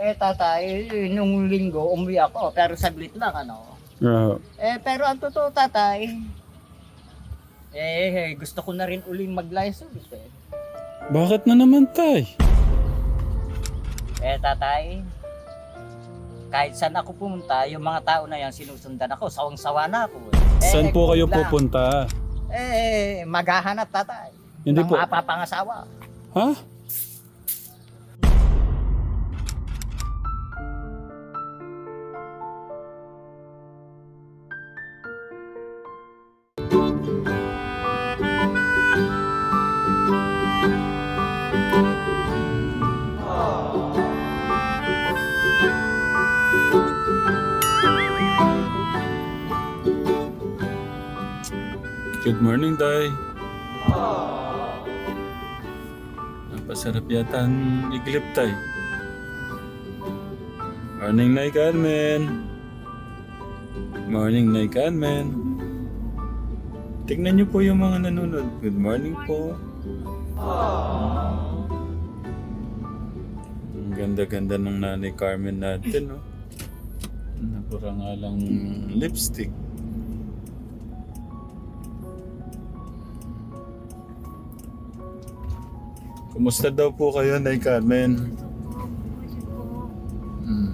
Eh, tatay, nung linggo, umuwi ako, pero saglit lang, ano. Ah, Eh, pero ang totoo, tatay, eh, gusto ko na rin uling mag-license, eh. bakit na naman, tay? Eh, tatay, kahit saan ako pumunta, yung mga tao na yan, sinusundan ako, sawang-sawa na ako. Eh, Saan po kayo lang. pupunta? Eh, maghahanap, tatay. Hindi ng po. mapapangasawa. Ha? Morning, Day. Napasarap yata ang iglip, Tay. Morning, Nay Carmen. Morning, Nay Carmen. Tignan niyo po yung mga nanonood. Good morning po. Ang ganda-ganda ng nanay Carmen natin, no? Napura nga lang lipstick. Kumusta daw po kayo, Nay Carmen? Hmm.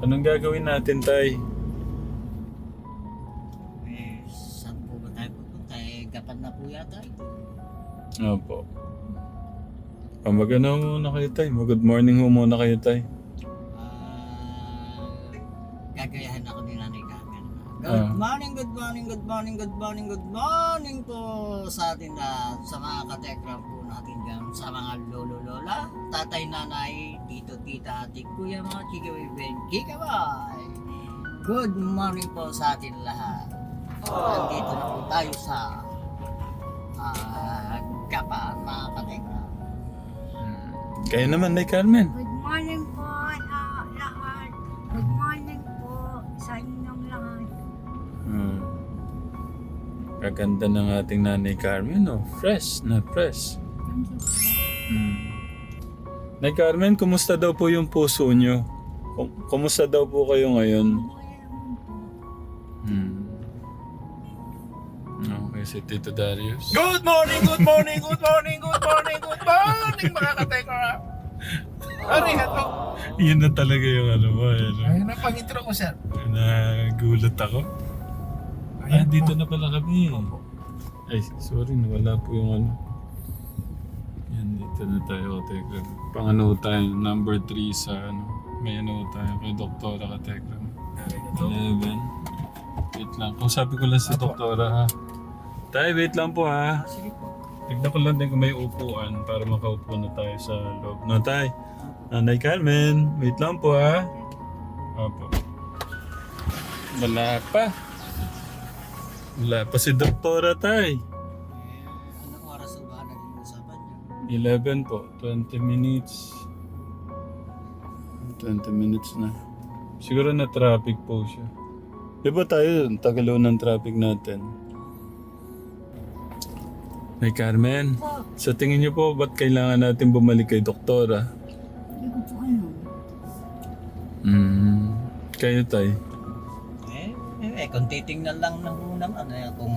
Anong gagawin natin, Tay? Eh, saan po ba tayo pupunta? Eh, gapan na po yata ito. Opo. Ah, magano muna kayo, Tay. Good morning ho muna kayo, Tay. Good Ah. morning, good morning, good morning, good morning, good morning po sa atin na sa mga katekram po natin dyan, sa mga lolo lola, tatay nanay, tito tita, ate kuya, mga chikaway ben, kikaway. Good morning po sa atin lahat. Nandito na po tayo sa ah, Gapaan, mga katekram. Kayo naman, Nay Carmen. Good morning po Kaganda ng ating nanay Carmen, oh. Fresh na fresh. Hmm. Nay Carmen, kumusta daw po yung puso nyo? Kum- Kumusta daw po kayo ngayon? Hmm. Okay, si Tito Darius. Good morning, good morning, good morning, good morning, good morning mga kateka. Ano yan na talaga yung ano mo, ano. Ayun na pang-intro ko sir. Nagulat ako. Ah, dito na pala kami. Ay, sorry, nawala po yung ano. Yan, dito na tayo. Teka, pang ano tayo, number 3 sa ano. May ano tayo kay Doktora ka, Teka. 11. Wait lang. Kung sabi ko lang si Doktora ha. Tay, wait lang po ha. Sige po. Tignan ko lang din kung may upuan para makaupo na tayo sa loob. No, tay. Nanay Carmen, wait lang po ha. Opo. Wala pa. Wala pa si Doktora tay. Anong oras ba naging usapan niyo? 11 po. 20 minutes. 20 minutes na. Siguro na traffic po siya. Di ba tayo, tagalaw ng traffic natin? Nay Carmen, sa tingin niyo po, ba't kailangan natin bumalik kay Doktora? hindi ko po alam. Hmm. Kayo tay. Kung titingnan lang ng unang ano, eh, kung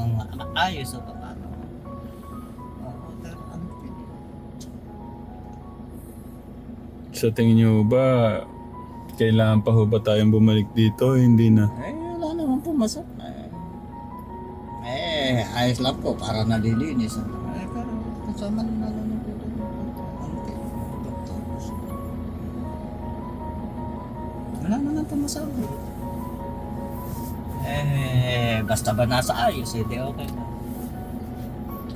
ayos o paano. Oo, pero ano, Sa tingin niyo ba, kailangan pa ho ba tayong bumalik dito? Hindi na. eh, wala naman po masama. Eh, eh ayos lang po, para nalilinis. Eh, pero kasama na lang po. Wala naman po masama. Eh, basta ba nasa ayos, eh, di okay na.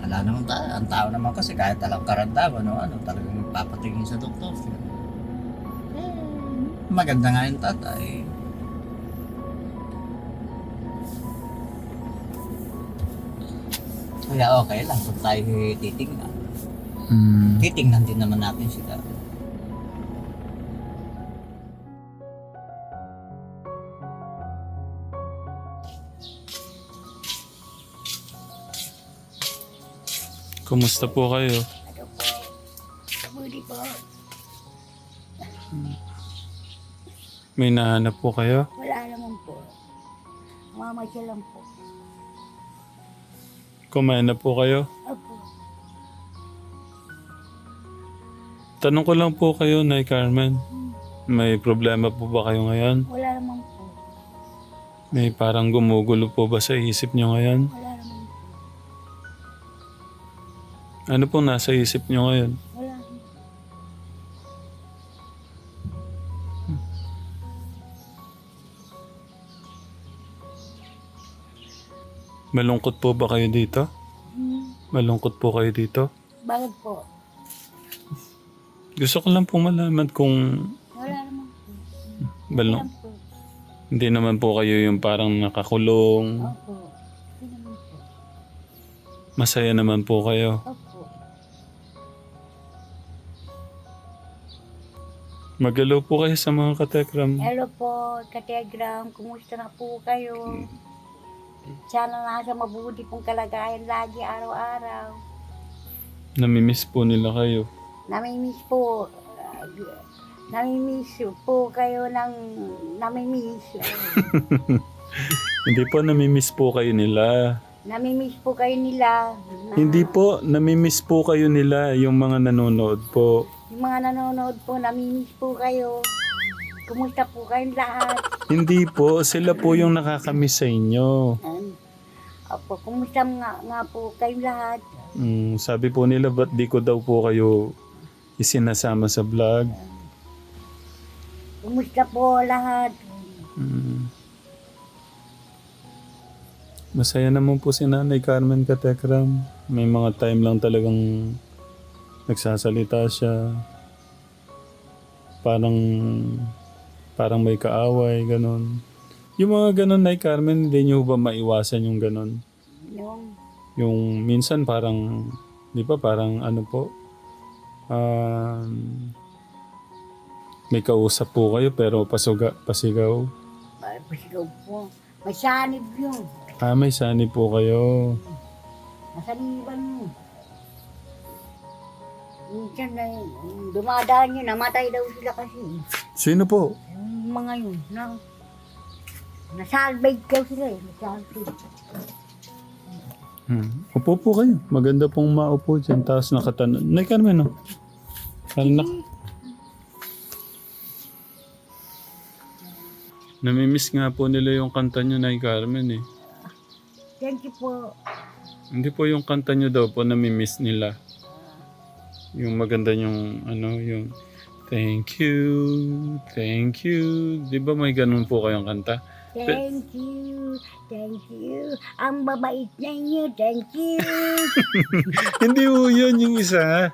Wala naman tayo. Ang tao naman kasi kahit alam karandaman o ano, talagang magpapatingin sa doktor. Eh, maganda nga yung tatay. Kaya okay lang kung tayo titingnan. Hmm. Titingnan din naman natin sila. Kumusta po kayo? Ano po? Mabuti po. May nahanap po kayo? Wala naman po. Mamasyal lang po. Kumain na po kayo? Opo. Tanong ko lang po kayo, Nay Carmen. May problema po ba kayo ngayon? Wala naman po. May parang gumugulo po ba sa isip nyo ngayon? Wala Ano pong nasa isip nyo ngayon? Wala. Malungkot po ba kayo dito? Hmm. Malungkot po kayo dito? Bakit po? Gusto ko lang po malaman kung Wala naman po. balong, Wala po. hindi naman po kayo yung parang nakakulong. Opo. Hindi naman po. Masaya naman po kayo. Opo. Magalaw po kayo sa mga katekram. Hello po, Kategram. Kumusta na po kayo? Sana nasa mabuti pong kalagayan lagi araw-araw. Namimiss po nila kayo. Namimiss po. namimiss po kayo ng namimiss. Hindi po namimiss po kayo nila. namimiss po kayo nila. na- Hindi po, namimiss po kayo nila yung mga nanonood po. Mga nanonood po, namimiss po kayo. Kumusta po kayong lahat? Hindi po, sila po yung nakakamiss sa inyo. Um, Opo, kumusta nga, nga po kayong lahat? Mm, sabi po nila, ba't di ko daw po kayo isinasama sa vlog? Kumusta po lahat? Mm. Masaya naman po si Nanay Carmen Katekram. May mga time lang talagang nagsasalita siya. Parang parang may kaaway, ganon. Yung mga ganon, Nay Carmen, hindi niyo ba maiwasan yung ganon? Yung, Yung minsan parang, di ba parang ano po, um, may kausap po kayo pero pasuga, pasigaw. pasigaw po. May sanib yun. Ah, may sani po kayo. Nasaniban yun. Minsan na dumadaan yun, namatay daw sila kasi. Sino po? Yung mga yun, na, nasalvage daw sila eh. Nasalvage. Hmm. Upo po kayo. Maganda pong maupo dyan. Tapos nakatanan. Nay Carmen, no? Parang nak... Namimiss nga po nila yung kanta nyo, Nay Carmen, eh. Thank you po. Hindi po yung kanta nyo daw po namimiss nila. Yung maganda yung, ano, yung... Thank you, thank you. Di ba may ganun po kayong kanta? Thank you. Thank you. Ang babait ninyo. Thank you. Hindi po yun yung isa.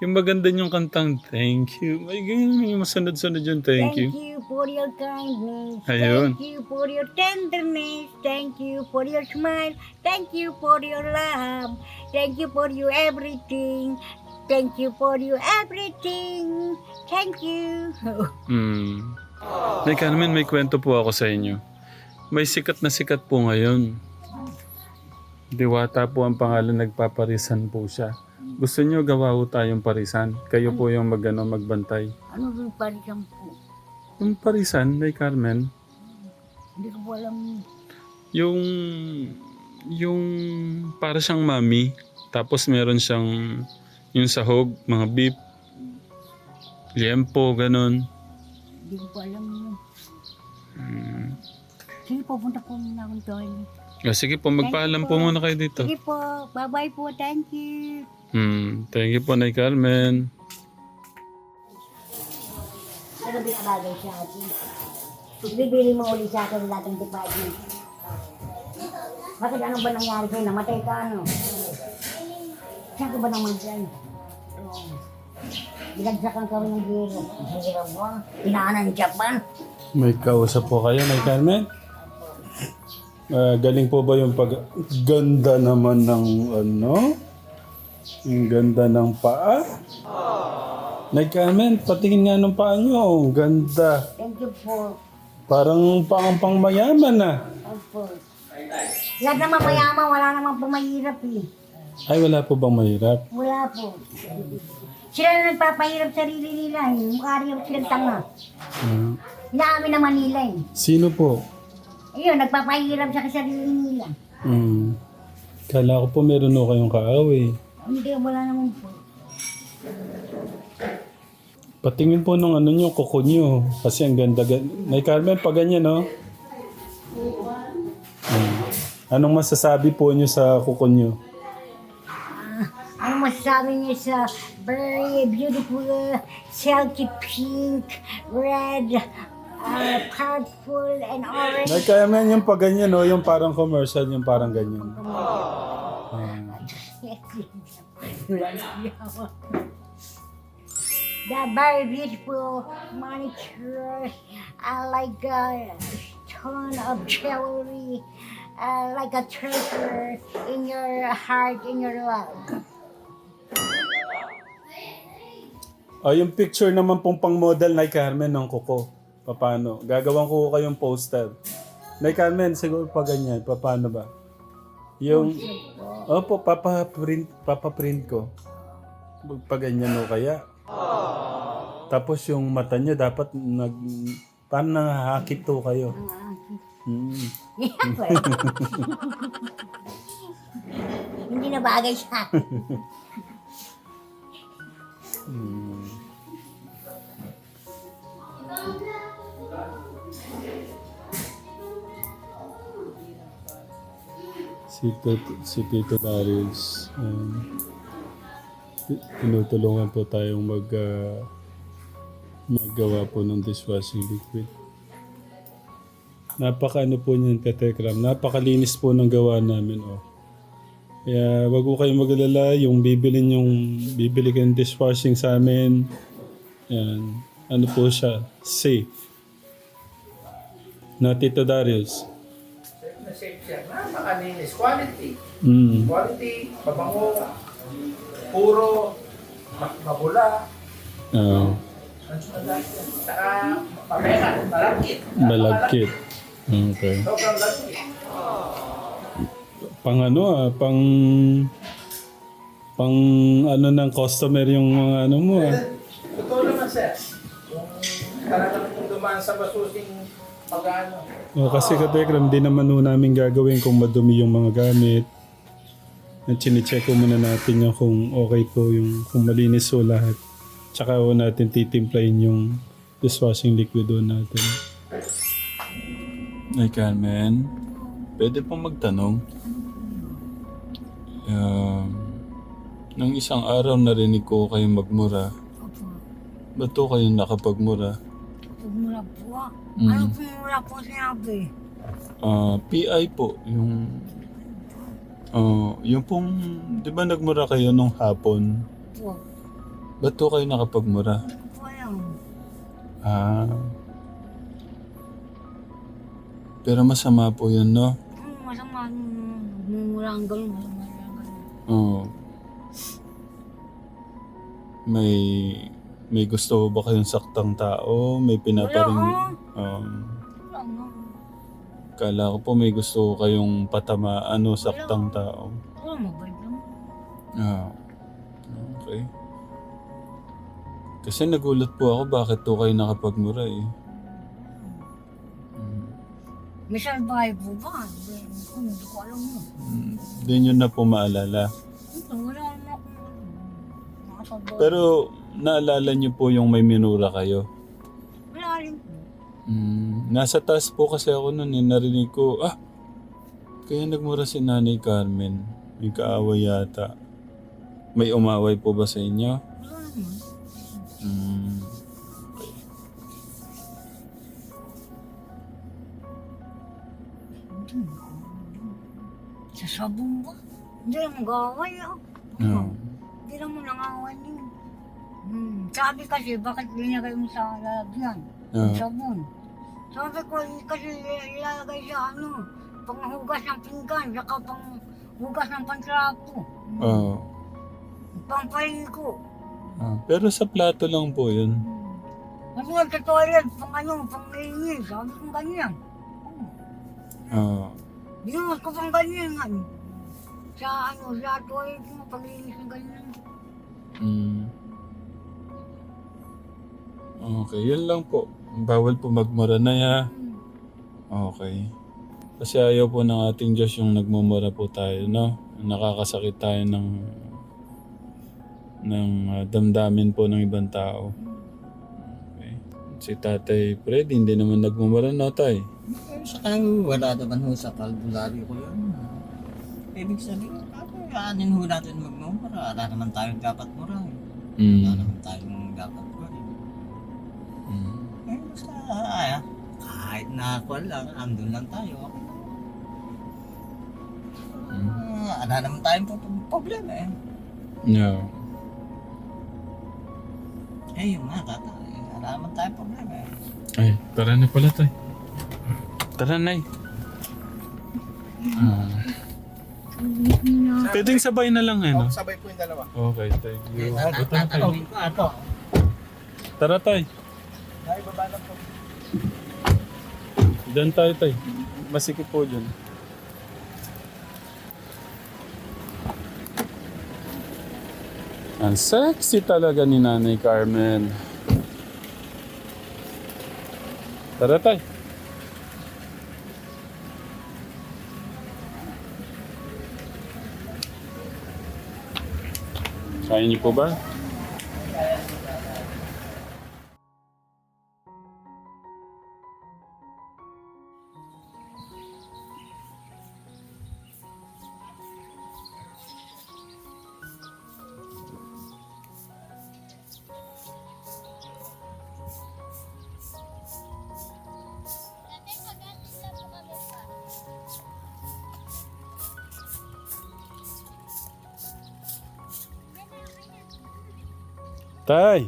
Yung maganda yung kantang thank you. May ganyan yung masunod-sunod yung thank you. for your kindness. Ayun. Thank you for your tenderness. Thank you for your smile. Thank you for your love. Thank you for your everything. Thank you for your everything. Thank you. Hmm. Nay Carmen, may kwento po ako sa inyo. May sikat na sikat po ngayon. Diwata po ang pangalan, nagpaparisan po siya. Gusto niyo gawa po tayong parisan? Kayo po yung mag, ano, magbantay. ano yung parisan po? Yung parisan, Nay Carmen, Hindi ko po alam. yung yung para siyang mami tapos meron siyang yung sahog mga beef liempo ganun Hindi ko po alam yun. mm. Sige po, punta po muna akong toilet. Ah, sige po magpaalam po muna kayo dito Sige po. Bye-bye po. Thank you. hmm. thank you po Nay Carmen Ano binabagay sa akin? Bibili mo ulit sa akin lahat ng department. Bakit ano ba nangyari sa'yo? Namatay ka ano? Saan ka ba naman dyan? Binagsakan kami ng. Ang hirap mo. Inaanan Japan. may kausap po kayo Nay Carmen Ah, galing po ba yung pag ganda naman ng ano ang ganda ng paa Nay Carmen patingin nga ng paa nyo ang ganda Thank you po. Parang pang pang mayaman ah. Opo. Lahat naman mayaman, wala naman po mahirap eh. Ay, wala po bang mahirap? Wala po. Sila na nagpapahirap sarili nila. eh. Mukha rin silang tanga. Ah, Inaamin naman nila eh. sino po? Ayun, nagpapahirap sa sarili nila. Hmm. Kala ko po meron o kayong kaaway. Hindi, wala naman po. Patingin po nung ano nyo, kuko nyo. Kasi ang ganda. gan- Nay Carmen, pag ganyan, no? Hmm. Anong masasabi po nyo sa kuko nyo? Ano masasabi niyo sa very beautiful, silky pink, red, uh, purple, and orange? Nay Carmen, yung pag ganyan, no? Yung parang commercial, yung parang ganyan. The very beautiful manicure, uh, like a ton of jewelry, uh, like a treasure in your heart, in your love. Oh, yung picture naman pong pang model Nay Carmen ng kuko. Paano? Gagawin ko kayong poster. Nay Carmen, siguro pa ganyan. Paano ba? Yung... Opo, papa-print, papa-print ko. Pa ganyan o kaya. Tapos yung mata niya dapat nag... Paano nangahakit to kayo? Hmm. Hindi na bagay siya. Hmm. Si Tito, si Tito Darius, um, ti- tinutulungan po tayong mag, ah, maggawa po ng dishwashing liquid. Napaka ano po niyan, Katekram. Napakalinis po ng gawa namin. Oh. Kaya wag ko kayong magalala, yung bibili yung bibili kayong dishwashing sa amin. Yan. Ano po siya? Safe. Na Tito Darius. Na safe siya. Napakalinis. Quality. Mm. Quality, mabango, puro, ma- mabula. Ah, Saka, pameka, malagkit. balagkit. Okay. Sobrang lagkit. Pang ano ah, pang pang ano ng customer yung mga ano mo ah. Totoo naman, sir. Kung talagang kung dumaan sa basusing pag-ano. No, kasi katekram, di naman ho namin gagawin kung madumi yung mga gamit. At chinecheck ko muna natin yung kung okay po yung kung malinis ho lahat. Tsaka ho natin titimplahin yung dishwashing liquid ho natin. Ay Carmen, pwede pong magtanong. Um, nang isang araw narinig ko kayo magmura. Opo. Ba't to kayo nakapagmura? Pagmula po. Mm. Ano pumula po sinabi? Ah, PI po, yung ah, yung pong, di ba nagmura kayo nung hapon? Po. Ba't to kayo nakapagmura? Po yan. Ah. Pero masama po yun, no? Ano masama yung mumura ang gano'n. Oo. May may gusto ba kayong saktang tao? May pinaparing... Wala, Um, Wala nga. kala ko po may gusto kayong patama, ano, saktang tao. Wala, mabait lang. Ah. Okay. Kasi nagulat po ako bakit to kayo nakapagmura eh. May po ba? Hindi hindi ko alam mo. Mm. Hindi nyo na po maalala. Ito, wala akong ano. Nakasalbahe. Pero naalala nyo po yung may minura kayo. Wala rin po. Mm. Nasa taas po kasi ako noon eh. Narinig ko, ah, kaya nagmura si Nanay Carmen. May kaaway yata. May umaway po ba sa inyo? Wala naman. Mm. Sa sabong ba? Hindi naman gaway ah. No. Hindi naman nangawan yun. Hmm. Sabi kasi, bakit linagay mo sa lalagyan? Ah. Sabon. Sabi ko, eh, kasi ilalagay sa ano, panghugas ng pinggan, saka pang hugas ng pantrapo. Oo. Pampaligo. Ah, pero sa plato lang po yun. Kasi nga sa toilet, pang ano, pang linis. Sabi ko ganyan. Oo. Ginumas ko pang ganyan nga. sa ano, sa toilet mo, paglinis ng ganyan. Mm. Okay, yun lang po. Bawal po magmura na ya. Hmm. Okay. Kasi ayaw po ng ating Diyos yung nagmumura po tayo, no? Nakakasakit tayo ng ng ah, damdamin po ng ibang tao. Okay. Si Tatay Freddy, hindi naman nagmumura, no, Tay? Eh, saka wala naman ho sa kalbularyo ko yun. Ibig sabihin, kakayanin ho natin magmumura. Wala naman tayong dapat mura. eh. Wala Mm. naman tayong dapat mura. Mm. Eh, basta, ah, kahit na ako lang, andun lang tayo. Mm. Ah, wala naman tayong problema eh. Yeah. Eh, yun nga, tata. Eh, wala naman tayong problema eh. Ay, tara na pala, Tay. Tara, Nay. Ah. Pwedeng sabay na lang, eh, no? Oh, sabay po yung dalawa. Okay, thank you. na tayo. tatanungin ko ato. Tara, Tay. Ay, baba lang po. Diyan tayo, Tay. Masikip po dyan. Ang sexy talaga ni Nanay Carmen. Tara, Tay. Kaya niyo po Tay,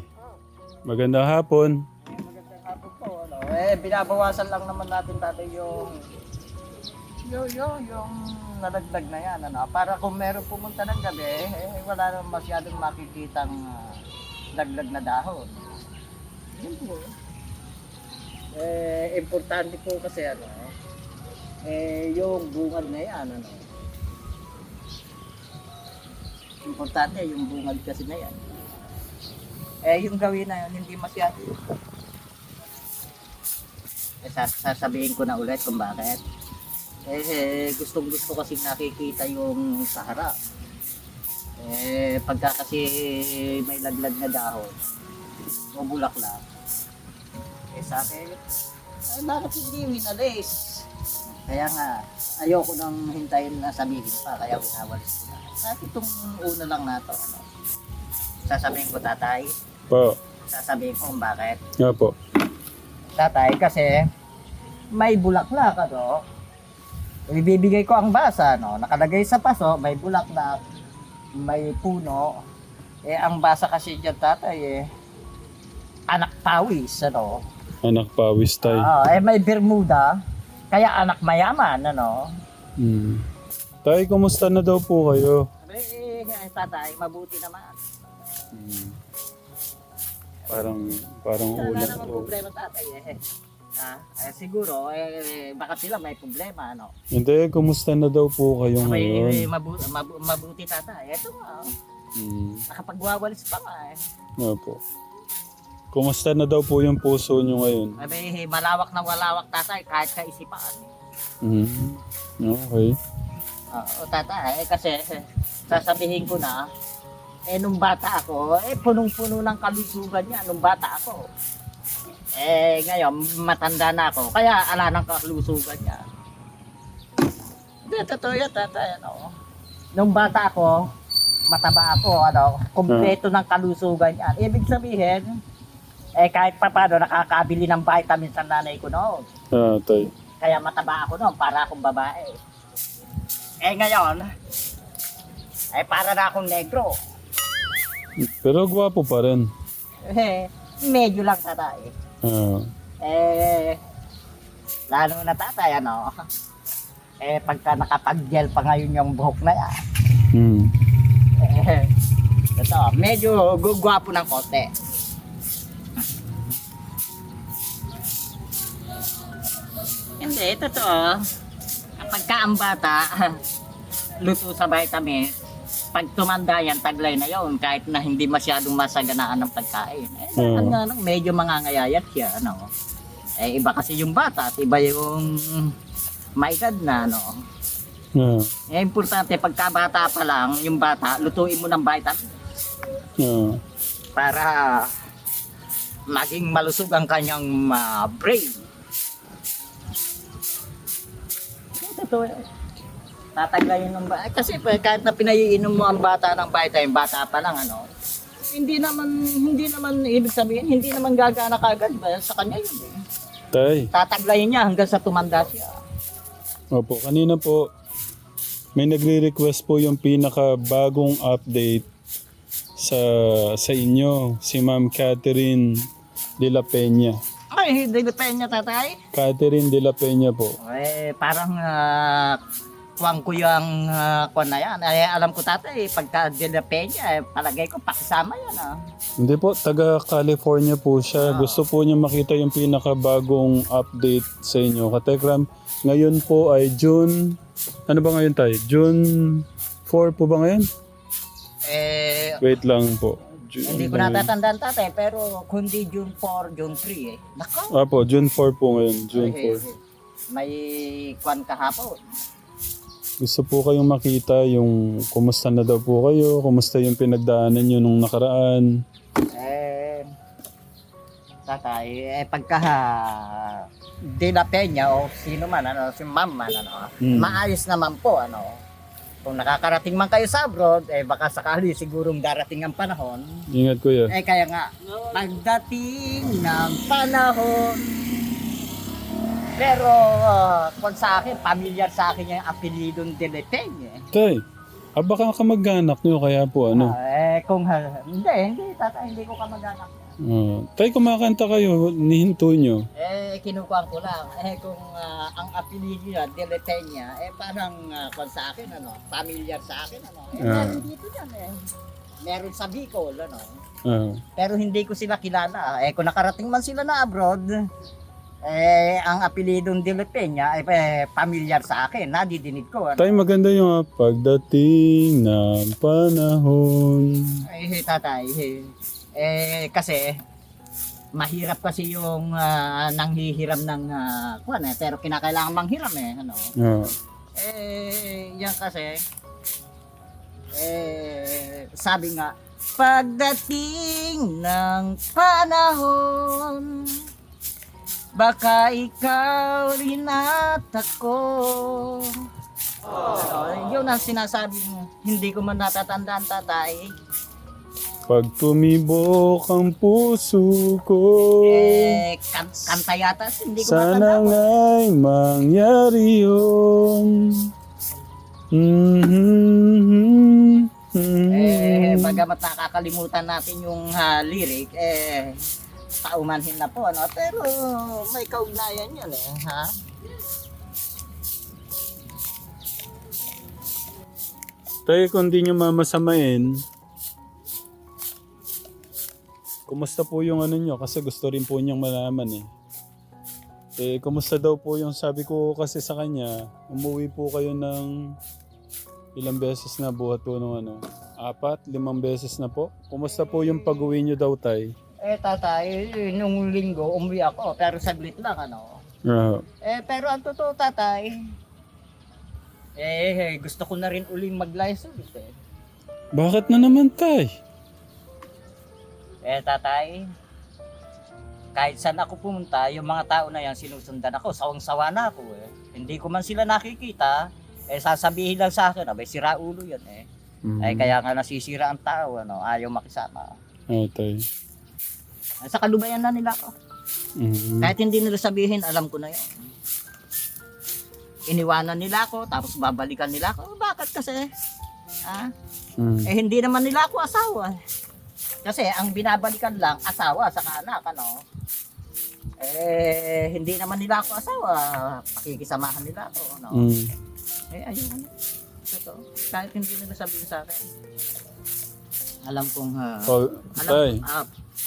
magandang hapon. Magandang hapon po. Ano? Eh, binabawasan lang naman natin tatay yung yung, yung, yung nadagdag na yan. Ano? Para kung meron pumunta ng gabi, eh, wala naman masyadong makikitang ah, dagdag na dahon. Yun po. Eh, importante po kasi ano, eh, yung bungad na yan, ano. Importante yung bungad kasi na yan. Eh, yung gawin na yun, hindi masyado. Eh, sas- sasabihin ko na ulit kung bakit. Eh, eh gustong gusto kasi nakikita yung sa harap. Eh, pagka kasi may laglag na dahon, o bulaklak, eh sa akin, ay bakit hindi winalis? Kaya nga, ayoko nang hintayin na sabihin pa, kaya winawalis ko na. At itong una lang na to, ano, sasabihin ko tatay, Po. sasabihin ko kung bakit. Nga po. Tatay, kasi may bulaklak, ano? Ibibigay ko ang basa, no? Nakalagay sa paso, may bulaklak, may puno. Eh, ang basa kasi dyan, tatay, eh, anak pawis, ano? Anak pawis tay. Ah, eh, may Bermuda, kaya anak mayaman, ano? Hmm. Tay, kumusta na daw po kayo? Eh, eh, tatay, mabuti naman. Hmm. Parang, parang Wala ulan namang po. problema, tatay, eh. Ah, eh, siguro, eh, baka sila may problema, ano? Hindi, kumusta na daw po kayo May, ngayon? mabu- mabu- mabuti, tatay. Ito nga, oh. Hmm. nakapagwawalis pa nga, eh. Nga po. Kumusta na daw po yung puso nyo ngayon? Sabi, malawak na malawak tatay, kahit kaisipan. Hmm. Okay. Oo, tatay, eh, kasi sasabihin ko na, eh, nung bata ako, eh, punong-puno ng kalusugan niya, nung bata ako. Eh, ngayon, matanda na ako, kaya ala ng kalusugan niya. Hindi, totoo yan, tatay, ano. Nung bata ako, mataba ako, ano, kumpleto ng kalusugan niya. Ibig sabihin, eh, kahit pa paano, nakakabili ng vitamins ang nanay ko noon. Ah, tay. Kaya mataba ako noon para akong babae. Eh ngayon, eh para na akong negro. Pero gwapo pa rin. Eh, medyo lang tatay. Ah. Eh, lalo na tatay, ano. Eh, pagka nakapag-gel pa ngayon yung buhok na yan. Hmm. Eh, ito, medyo gugwapo ng konti. Hindi, totoo. Kapag ka ang bata, luto sa vitamins, pag tumanda yan, taglay na yon kahit na hindi masyadong masaganaan ng pagkain. Eh, Oo. ano, ano, medyo mangangayayat siya, ano. Eh, iba kasi yung bata at iba yung maedad na, ano. Ah, Eh, importante, pagka bata pa lang, yung bata, lutuin mo ng vitamin ah. para maging malusog ang kanyang ah, brain. Totoo. Tataglayin ng bata. Kasi pa- kahit na pinaiinom mo ang bata ng vitamin, bata pa lang, ano, hindi naman, hindi naman, ibig sabihin, hindi naman gagana kagad ba sa kanya yun eh. Tay, Tataglayin niya hanggang sa tumanda siya. opo, kanina po, may nagre-request po yung pinakabagong update sa sa inyo, si Ma'am Catherine De La Peña. Ay, hindi pa niya tatay. Catherine De La Peña po. Eh, parang uh, kuwang ko yung uh, kuwan na yan. Eh, alam ko tatay, pagka Peña, eh, palagay ko pakisama yan ah. Hindi po, taga California po siya. Ah. Gusto po niya makita yung pinakabagong update sa inyo. Katekram, ngayon po ay June, ano ba ngayon tayo? June 4 po ba ngayon? Eh, Wait lang po. June, hindi ko natatandaan tatay, pero kundi June 4, June 3 eh. Nako. Apo, June 4 po ngayon. June Eh, 4. May kwan kahapon. Gusto po kayong makita yung kumusta na daw po kayo, kumusta yung pinagdaanan nyo nung nakaraan. Eh, tatay, eh pagka De La Peña o sino man, ano, si ma'am man, ano, Mm. maayos naman po, ano. Kung nakakarating man kayo sa abroad, eh baka sakali sigurong darating ang panahon. Ingat kuya. Eh kaya nga, pagdating ng panahon, pero uh, kung sa akin, familiar sa akin yung apelidong De La Peña. eh. Tay, ah, baka kamag-anak nyo kaya po ano. Ah, eh kung, ha- hindi, hindi, tatay, hindi ko kamag-anak. Ah, tay, kumakanta kayo, nihinto nyo. Eh, kinukuhan ko lang. Eh, kung ah, ang apelido niya, De La Peña, eh, parang uh, kung sa akin, ano, familiar sa akin, ano. Eh, Ah. meron dito yan, eh. Meron sa Bicol, ano. Ah, Pero hindi ko sila kilala. Eh, kung nakarating man sila na abroad, eh, ang apelidong De Peña, eh, eh, familiar sa akin, nadidinig ko, ano. tay, maganda yung ah, pagdating ng panahon. Eh, tatay, eh, eh, kasi, mahirap kasi yung ah, nanghihiram ng uh, kuwan eh, pero kinakailangan manghiram eh, ano. Ah, Eh, yan kasi, eh, sabi nga, pagdating ng panahon, baka ikaw rin at ako. Oh, yun ang sinasabi mo. Hindi ko man natatandaan, tatay. pag tumibok ang puso ko, Eh, kan- kanta yata, hindi ko sana matanda. nga'y mangyari yun. Mhm. Eh, bagamat nakakalimutan natin yung ah, lyric, eh, paumanhin na po, ano? Pero may kaugnayan yan eh, ha? Tay, kung di nyo mamasamain, kumusta po yung ano nyo? Kasi gusto rin po niyang malaman eh. Eh, kumusta daw po yung sabi ko kasi sa kanya, umuwi po kayo ng ilang beses na buhat po nung ano? Apat, limang beses na po. Kumusta po yung pag-uwi nyo daw, tay? Eh, tatay, nung linggo, umuwi ako, pero saglit lang, ano? Ah, Eh, pero ang totoo, tatay, eh, gusto ko na rin uling mag-license, eh. bakit na naman, tay? Eh, tatay, kahit saan ako pumunta, yung mga tao na yan sinusundan ako, sawang-sawa na ako, eh. Hindi ko man sila nakikita, eh, sasabihin lang sa akin, abay, sira ulo yan, eh. Mm. Ay, kaya nga nasisira ang tao, ano, ayaw makisama. Ah, tay. Sa kalubayan na nila ako. Mm. Kahit hindi nila sabihin, alam ko na yun. Iniwanan nila ako, tapos babalikan nila ako. Bakit kasi? Ah, Mm. eh hindi naman nila ako asawa. Kasi ang binabalikan lang, asawa sa anak, ano. Eh, hindi naman nila ako asawa. Pakikisamahan nila ako, ano. Mm. Eh, ayun. Ito, kahit hindi nila sabihin sa akin. Alam kong, ah, Oh, alam, ah,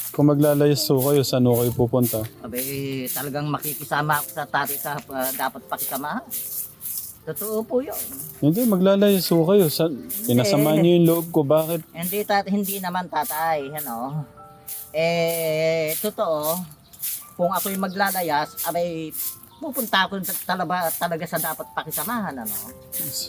kung maglalayas po kayo, saan ho kayo pupunta? Abe, talagang makikisama ako sa tati sa ah, dapat pakisamahan. Totoo po yun. Hindi, maglalayas ho kayo. Sa, pinasama niyo yung loob ko. Bakit? Hindi, tat hindi naman tatay, ano. Eh, totoo, kung ako'y maglalayas, abay, pupunta ako talaga, talaga sa dapat pakisamahan, ano.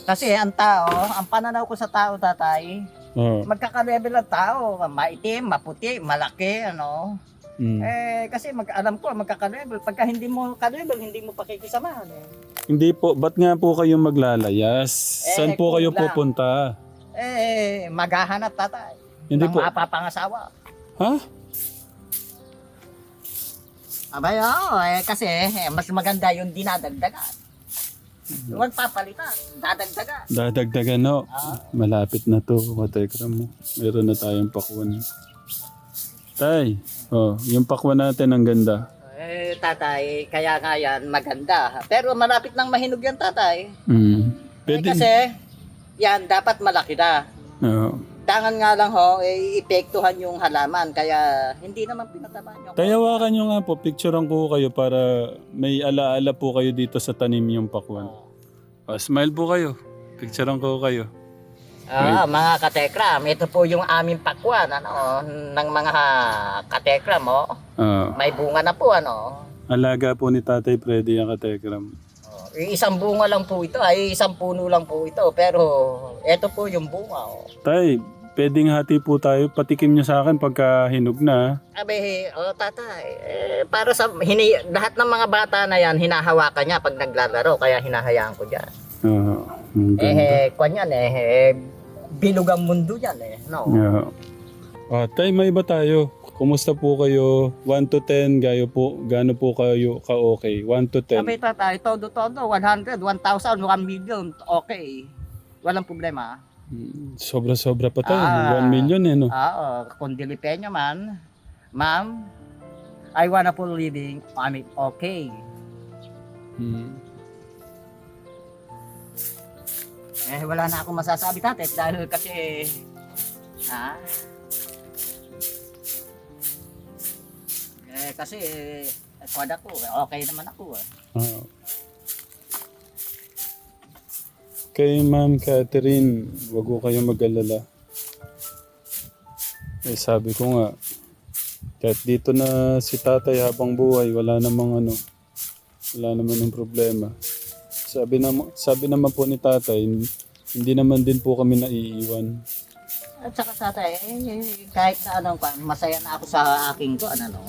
Kasi ang tao, ang pananaw ko sa tao, tatay, Oh. magkaka-level ang tao, maitim, maputi, malaki, ano. Mm. Eh, kasi mag alam ko, magkaka-level. Pagka hindi mo ka-level, hindi mo pakikisamahan, eh. Hindi po. Ba't nga po kayo maglalayas? Saan Eh, po kayo lang. pupunta? Eh, maghahanap, tatay. Hindi ng po. mapapangasawa. Ha? Abay, oo, eh, kasi eh, mas maganda yung dinadagdagan. Huwag papalitan, dadagdagan. Dadagdagan no. Ah. Malapit na to. Katekra mo. Meron na tayong pakwan. Tay. Oh, yung pakwan natin ang ganda. Eh, tatay, kaya nga yan, maganda. Pero malapit nang mahinog yan, tatay. Mm. Eh, Pwede. kasi, yan, dapat malaki na. Oo. Tangan nga lang ho, eh, ipektuhan yung halaman. Kaya, hindi naman pinataba nyo. Tay, hawakan nyo nga po. Picturean ko kayo para may alaala po kayo dito sa tanim yung pakwan. Oh, smile po kayo. Picturean ko kayo. Ah, mga katekram, ito po yung aming pakwan, ano, ng mga katekram, oh. Ah, May bunga na po, ano. alaga po ni Tatay Freddy ang katekram. Isang bunga lang po ito, ay isang puno lang po ito. Pero ito po yung bunga. Oh. Tay, pwedeng hati po tayo. Patikim nyo sa akin pagka hinog na. Abe, oh tatay, eh, para sa hini, lahat ng mga bata na yan, hinahawakan niya pag naglalaro, kaya hinahayaan ko dyan. Ah, ang Eh, eh, kwan yan eh, eh, bilog ang mundo yan eh, no? Yeah. Ah, tay, may iba tayo. Kumusta po kayo? 1 to 10, gayo po, gaano po kayo ka-okay? 1 to 10. Sabi tatay, todo-todo, 100, 1,000, 1 million, okay. Walang problema. Mm, Sobra-sobra pa tayo. Ah. 1 million eh, no? Ah, oh, kung dilipenyo man, ma'am, I wanna full living, I mean, okay. Mm. Eh, wala na akong masasabi tatay dahil kasi, ah, eh, kasi, eh, kwad ako, eh, okay naman ako. ah. Ah. Kay Ma'am Catherine, wag ko kayong mag-alala. Eh, sabi ko nga, kahit dito na si tatay habang buhay, wala namang ano, wala naman ng problema. Sabi, na, sabi naman po ni tatay, hindi naman din po kami naiiwan. At saka tatay, eh, kahit na anong pa, masaya na ako sa aking ko, ano, no?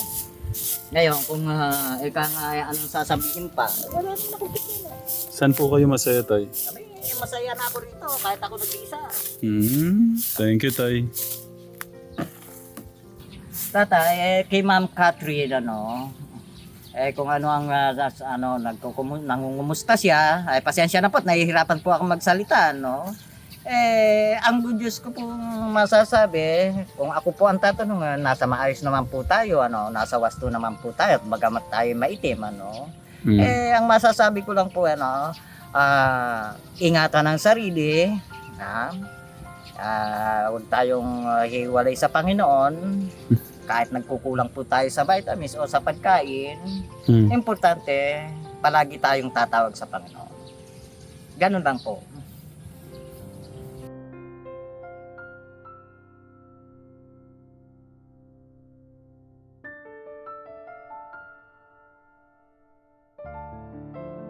Ngayon, kung uh, ikaw nga ay anong sasabihin pa, wala ako. Saan po kayo masaya, tay? Sabi, eh, masaya na ako rito, kahit ako nag-iisa. Hmm, thank you, tay. Tatay, eh, kay Ma'am Catherine, ano, eh, kung ano ang, uh, das- ano, nangungumusta siya, ay, pasensya na po, at nahihirapan po ako magsalita, no? Eh, ang good news ko pong masasabi, kung ako po ang tatanungan, nasa maayos naman po tayo, ano, nasa wasto naman po tayo, at bagamat tayo maitim, ano, Hmm. eh, ang masasabi ko lang po, ano, ah, ingatan ang sarili, ha? Ah, huwag tayong ah, hiwalay sa Panginoon, kahit nagkukulang po tayo sa vitamins o sa pagkain, Hmm. importante, palagi tayong tatawag sa Panginoon. Ganun lang po.